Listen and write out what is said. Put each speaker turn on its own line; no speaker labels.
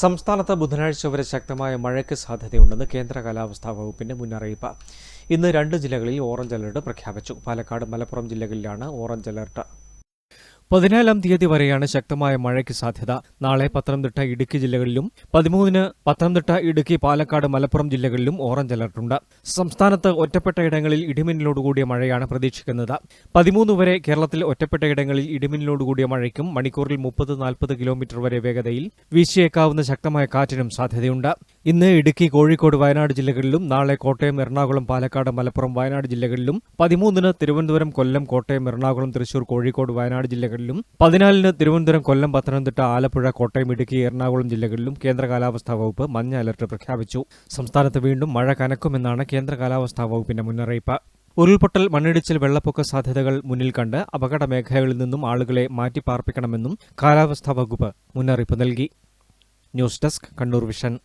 സംസ്ഥാനത്ത് ബുധനാഴ്ച വരെ ശക്തമായ മഴയ്ക്ക് സാധ്യതയുണ്ടെന്ന് കേന്ദ്ര കാലാവസ്ഥാ വകുപ്പിന്റെ മുന്നറിയിപ്പ് ഇന്ന് രണ്ട് ജില്ലകളിൽ ഓറഞ്ച് അലർട്ട് പ്രഖ്യാപിച്ചു പാലക്കാട് മലപ്പുറം ജില്ലകളിലാണ് ഓറഞ്ച് അലർട്ട് പതിനാലാം തീയതി വരെയാണ് ശക്തമായ മഴയ്ക്ക് സാധ്യത നാളെ പത്തനംതിട്ട ഇടുക്കി ജില്ലകളിലും പതിമൂന്നിന് പത്തനംതിട്ട ഇടുക്കി പാലക്കാട് മലപ്പുറം ജില്ലകളിലും ഓറഞ്ച് അലർട്ടുണ്ട് സംസ്ഥാനത്ത് ഒറ്റപ്പെട്ട ഇടങ്ങളിൽ ഇടിമിന്നലോടുകൂടിയ മഴയാണ് പ്രതീക്ഷിക്കുന്നത് പതിമൂന്ന് വരെ കേരളത്തിൽ ഒറ്റപ്പെട്ട ഇടങ്ങളിൽ ഇടിമിന്നലോടുകൂടിയ മഴയ്ക്കും മണിക്കൂറിൽ മുപ്പത് നാൽപ്പത് കിലോമീറ്റർ വരെ വേഗതയിൽ വീശിയേക്കാവുന്ന ശക്തമായ കാറ്റിനും സാധ്യതയുണ്ട് ഇന്ന് ഇടുക്കി കോഴിക്കോട് വയനാട് ജില്ലകളിലും നാളെ കോട്ടയം എറണാകുളം പാലക്കാട് മലപ്പുറം വയനാട് ജില്ലകളിലും പതിമൂന്നിന് തിരുവനന്തപുരം കൊല്ലം കോട്ടയം എറണാകുളം തൃശൂർ കോഴിക്കോട് വയനാട് ജില്ലകളിലും പതിനാലിന് തിരുവനന്തപുരം കൊല്ലം പത്തനംതിട്ട ആലപ്പുഴ കോട്ടയം ഇടുക്കി എറണാകുളം ജില്ലകളിലും കേന്ദ്ര കാലാവസ്ഥാ വകുപ്പ് മഞ്ഞ അലർട്ട് പ്രഖ്യാപിച്ചു സംസ്ഥാനത്ത് വീണ്ടും മഴ കനക്കുമെന്നാണ് കേന്ദ്ര കാലാവസ്ഥാ വകുപ്പിന്റെ മുന്നറിയിപ്പ് ഉരുൾപൊട്ടൽ മണ്ണിടിച്ചിൽ വെള്ളപ്പൊക്ക സാധ്യതകൾ മുന്നിൽ കണ്ട് അപകട മേഖലകളിൽ നിന്നും ആളുകളെ മാറ്റിപ്പാർപ്പിക്കണമെന്നും കാലാവസ്ഥാ വകുപ്പ് മുന്നറിയിപ്പ് നൽകി
ന്യൂസ് ഡെസ്ക് കണ്ണൂർ വിഷൻ